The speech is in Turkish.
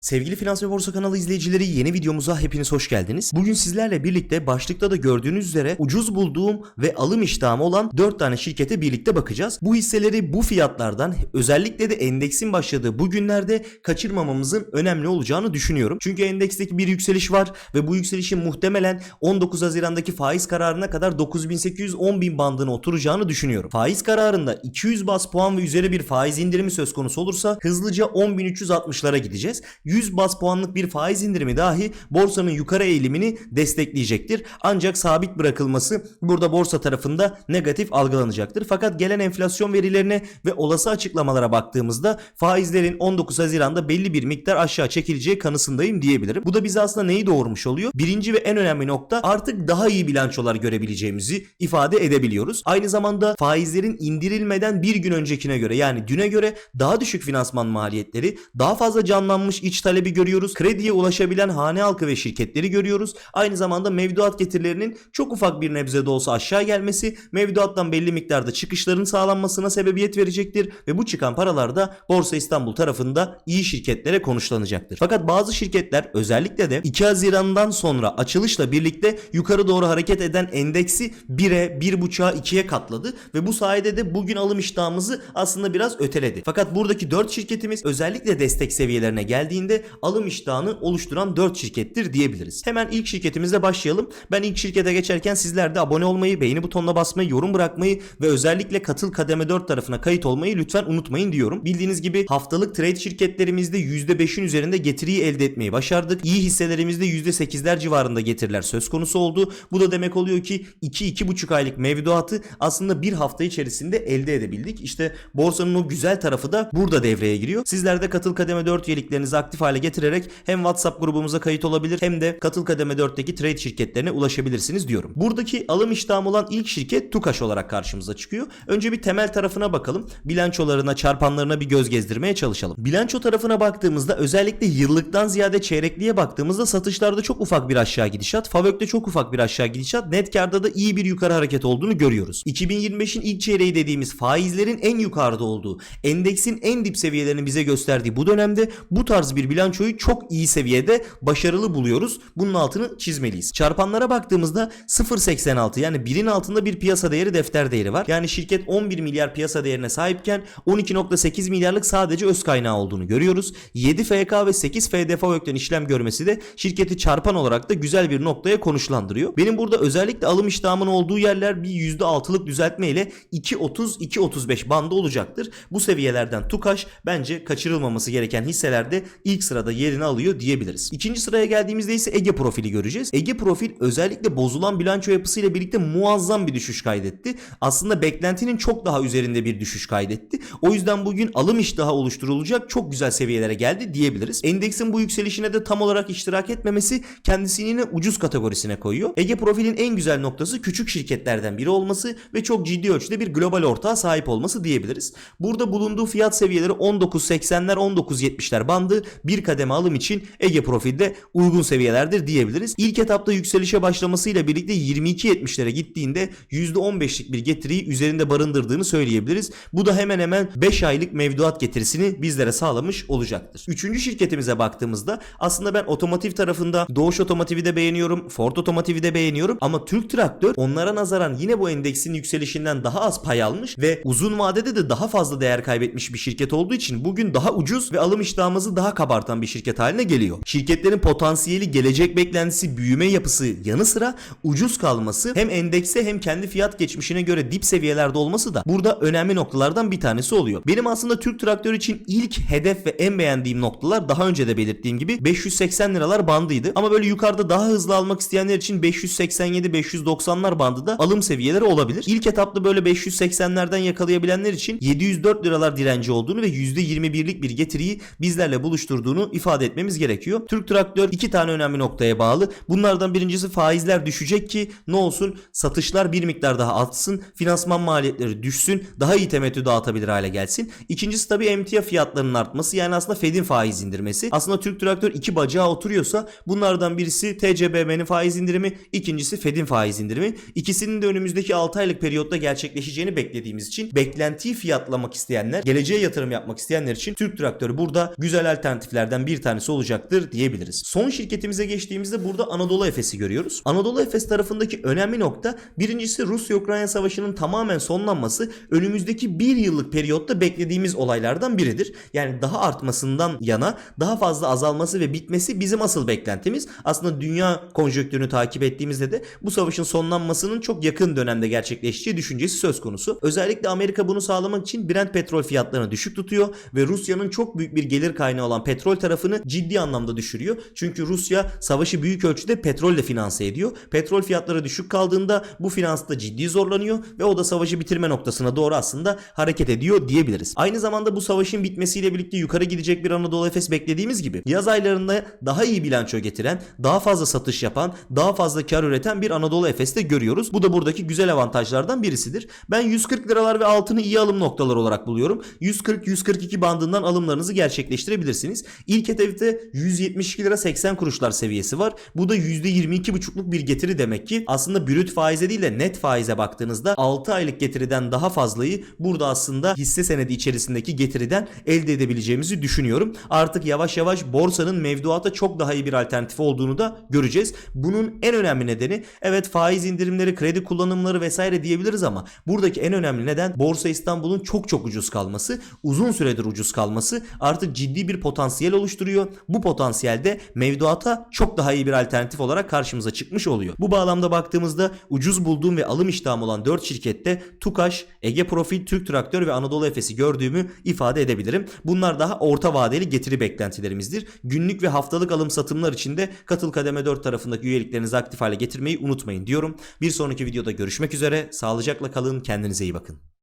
Sevgili Finans ve Borsa kanalı izleyicileri yeni videomuza hepiniz hoş geldiniz. Bugün sizlerle birlikte başlıkta da gördüğünüz üzere ucuz bulduğum ve alım iştahım olan 4 tane şirkete birlikte bakacağız. Bu hisseleri bu fiyatlardan özellikle de endeksin başladığı bu günlerde kaçırmamamızın önemli olacağını düşünüyorum. Çünkü endeksteki bir yükseliş var ve bu yükselişin muhtemelen 19 Haziran'daki faiz kararına kadar 9800-10000 bandına oturacağını düşünüyorum. Faiz kararında 200 bas puan ve üzeri bir faiz indirimi söz konusu olursa hızlıca 10.360'lara gideceğiz. 100 bas puanlık bir faiz indirimi dahi borsanın yukarı eğilimini destekleyecektir. Ancak sabit bırakılması burada borsa tarafında negatif algılanacaktır. Fakat gelen enflasyon verilerine ve olası açıklamalara baktığımızda faizlerin 19 Haziran'da belli bir miktar aşağı çekileceği kanısındayım diyebilirim. Bu da bize aslında neyi doğurmuş oluyor? Birinci ve en önemli nokta artık daha iyi bilançolar görebileceğimizi ifade edebiliyoruz. Aynı zamanda faizlerin indirilmeden bir gün öncekine göre yani düne göre daha düşük finansman maliyetleri, daha fazla canlanmış iç talebi görüyoruz. Krediye ulaşabilen hane halkı ve şirketleri görüyoruz. Aynı zamanda mevduat getirilerinin çok ufak bir nebze de olsa aşağı gelmesi mevduattan belli miktarda çıkışların sağlanmasına sebebiyet verecektir ve bu çıkan paralar da Borsa İstanbul tarafında iyi şirketlere konuşlanacaktır. Fakat bazı şirketler özellikle de 2 Haziran'dan sonra açılışla birlikte yukarı doğru hareket eden endeksi 1'e, 1.5'a, 2'ye katladı ve bu sayede de bugün alım iştahımızı aslında biraz öteledi. Fakat buradaki 4 şirketimiz özellikle destek seviyelerine geldiğinde alım iştahını oluşturan 4 şirkettir diyebiliriz. Hemen ilk şirketimizle başlayalım. Ben ilk şirkete geçerken sizler de abone olmayı, beğeni butonuna basmayı, yorum bırakmayı ve özellikle katıl kademe 4 tarafına kayıt olmayı lütfen unutmayın diyorum. Bildiğiniz gibi haftalık trade şirketlerimizde %5'in üzerinde getiriyi elde etmeyi başardık. İyi hisselerimizde %8'ler civarında getiriler söz konusu oldu. Bu da demek oluyor ki 2-2,5 aylık mevduatı aslında bir hafta içerisinde elde edebildik. İşte borsanın o güzel tarafı da burada devreye giriyor. Sizler de katıl kademe 4 üyeliklerinizi aktif hale getirerek hem WhatsApp grubumuza kayıt olabilir hem de katıl kademe 4'teki trade şirketlerine ulaşabilirsiniz diyorum. Buradaki alım iştahım olan ilk şirket Tukaş olarak karşımıza çıkıyor. Önce bir temel tarafına bakalım. Bilançolarına, çarpanlarına bir göz gezdirmeye çalışalım. Bilanço tarafına baktığımızda özellikle yıllıktan ziyade çeyrekliğe baktığımızda satışlarda çok ufak bir aşağı gidişat, Favök'te çok ufak bir aşağı gidişat, net karda da iyi bir yukarı hareket olduğunu görüyoruz. 2025'in ilk çeyreği dediğimiz faizlerin en yukarıda olduğu, endeksin en dip seviyelerini bize gösterdiği bu dönemde bu tarz bir bilançoyu çok iyi seviyede başarılı buluyoruz. Bunun altını çizmeliyiz. Çarpanlara baktığımızda 0.86 yani birin altında bir piyasa değeri defter değeri var. Yani şirket 11 milyar piyasa değerine sahipken 12.8 milyarlık sadece öz kaynağı olduğunu görüyoruz. 7 FK ve 8 FDF ökten işlem görmesi de şirketi çarpan olarak da güzel bir noktaya konuşlandırıyor. Benim burada özellikle alım iştahımın olduğu yerler bir %6'lık düzeltme ile 2.30-2.35 bandı olacaktır. Bu seviyelerden Tukaş bence kaçırılmaması gereken hisselerde ilk sırada yerini alıyor diyebiliriz. İkinci sıraya geldiğimizde ise Ege profili göreceğiz. Ege profil özellikle bozulan bilanço yapısıyla birlikte muazzam bir düşüş kaydetti. Aslında beklentinin çok daha üzerinde bir düşüş kaydetti. O yüzden bugün alım iştahı oluşturulacak çok güzel seviyelere geldi diyebiliriz. Endeksin bu yükselişine de tam olarak iştirak etmemesi kendisini yine ucuz kategorisine koyuyor. Ege profilin en güzel noktası küçük şirketlerden biri olması ve çok ciddi ölçüde bir global ortağa sahip olması diyebiliriz. Burada bulunduğu fiyat seviyeleri 19.80'ler 19.70'ler bandı bir kademe alım için Ege profilde uygun seviyelerdir diyebiliriz. İlk etapta yükselişe başlamasıyla birlikte 22.70'lere gittiğinde %15'lik bir getiriyi üzerinde barındırdığını söyleyebiliriz. Bu da hemen hemen 5 aylık mevduat getirisini bizlere sağlamış olacaktır. Üçüncü şirketimize baktığımızda aslında ben otomotiv tarafında Doğuş Otomotiv'i de beğeniyorum, Ford Otomotiv'i de beğeniyorum ama Türk Traktör onlara nazaran yine bu endeksin yükselişinden daha az pay almış ve uzun vadede de daha fazla değer kaybetmiş bir şirket olduğu için bugün daha ucuz ve alım iştahımızı daha kabartan bir şirket haline geliyor. Şirketlerin potansiyeli, gelecek beklentisi, büyüme yapısı yanı sıra ucuz kalması hem endekse hem kendi fiyat geçmişine göre dip seviyelerde olması da burada önemli noktalardan bir tanesi oluyor. Benim aslında Türk Traktör için ilk hedef ve en beğendiğim noktalar daha önce de belirttiğim gibi 580 liralar bandıydı. Ama böyle yukarıda daha hızlı almak isteyenler için 587-590'lar bandı da alım seviyeleri olabilir. İlk etapta böyle 580'lerden yakalayabilenler için 704 liralar direnci olduğunu ve %21'lik bir getiriyi bizlerle buluşturduğunu ifade etmemiz gerekiyor. Türk Traktör iki tane önemli noktaya bağlı. Bunlardan birincisi faizler düşecek ki ne olsun satışlar bir miktar daha artsın, finansman maliyetleri düşsün, daha iyi temettü dağıtabilir hale gelsin. İkincisi tabii emtia fiyatlarının artması yani aslında Fed'in faiz indirmesi. Aslında Türk Traktör iki bacağı oturuyorsa bunlardan birisi TCBM'nin faiz indirimi, ikincisi Fed'in faiz indirimi. İkisinin de önümüzdeki 6 aylık periyotta gerçekleşeceğini beklediğimiz için beklentiyi fiyatlamak isteyenler, geleceğe yatırım yapmak isteyenler için Türk Traktörü burada güzel alternatif alternatiflerden bir tanesi olacaktır diyebiliriz. Son şirketimize geçtiğimizde burada Anadolu Efes'i görüyoruz. Anadolu Efes tarafındaki önemli nokta birincisi Rusya-Ukrayna savaşının tamamen sonlanması önümüzdeki bir yıllık periyotta beklediğimiz olaylardan biridir. Yani daha artmasından yana daha fazla azalması ve bitmesi bizim asıl beklentimiz. Aslında dünya konjonktürünü takip ettiğimizde de bu savaşın sonlanmasının çok yakın dönemde gerçekleşeceği düşüncesi söz konusu. Özellikle Amerika bunu sağlamak için Brent petrol fiyatlarını düşük tutuyor ve Rusya'nın çok büyük bir gelir kaynağı olan petrol tarafını ciddi anlamda düşürüyor. Çünkü Rusya savaşı büyük ölçüde petrolle finanse ediyor. Petrol fiyatları düşük kaldığında bu finansta ciddi zorlanıyor ve o da savaşı bitirme noktasına doğru aslında hareket ediyor diyebiliriz. Aynı zamanda bu savaşın bitmesiyle birlikte yukarı gidecek bir Anadolu Efes beklediğimiz gibi yaz aylarında daha iyi bilanço getiren, daha fazla satış yapan, daha fazla kar üreten bir Anadolu Efes'te görüyoruz. Bu da buradaki güzel avantajlardan birisidir. Ben 140 liralar ve altını iyi alım noktaları olarak buluyorum. 140-142 bandından alımlarınızı gerçekleştirebilirsiniz. İlk hedefte 172 lira 80 kuruşlar seviyesi var. Bu da %22,5'luk bir getiri demek ki aslında brüt faize değil de net faize baktığınızda 6 aylık getiriden daha fazlayı burada aslında hisse senedi içerisindeki getiriden elde edebileceğimizi düşünüyorum. Artık yavaş yavaş borsanın mevduata çok daha iyi bir alternatif olduğunu da göreceğiz. Bunun en önemli nedeni evet faiz indirimleri, kredi kullanımları vesaire diyebiliriz ama buradaki en önemli neden Borsa İstanbul'un çok çok ucuz kalması, uzun süredir ucuz kalması artık ciddi bir potansiyel oluşturuyor. Bu potansiyelde mevduata çok daha iyi bir alternatif olarak karşımıza çıkmış oluyor. Bu bağlamda baktığımızda ucuz bulduğum ve alım iştahım olan 4 şirkette Tukaş, Ege Profil, Türk Traktör ve Anadolu Efes'i gördüğümü ifade edebilirim. Bunlar daha orta vadeli getiri beklentilerimizdir. Günlük ve haftalık alım satımlar için de Katıl Kademe 4 tarafındaki üyeliklerinizi aktif hale getirmeyi unutmayın diyorum. Bir sonraki videoda görüşmek üzere. Sağlıcakla kalın. Kendinize iyi bakın.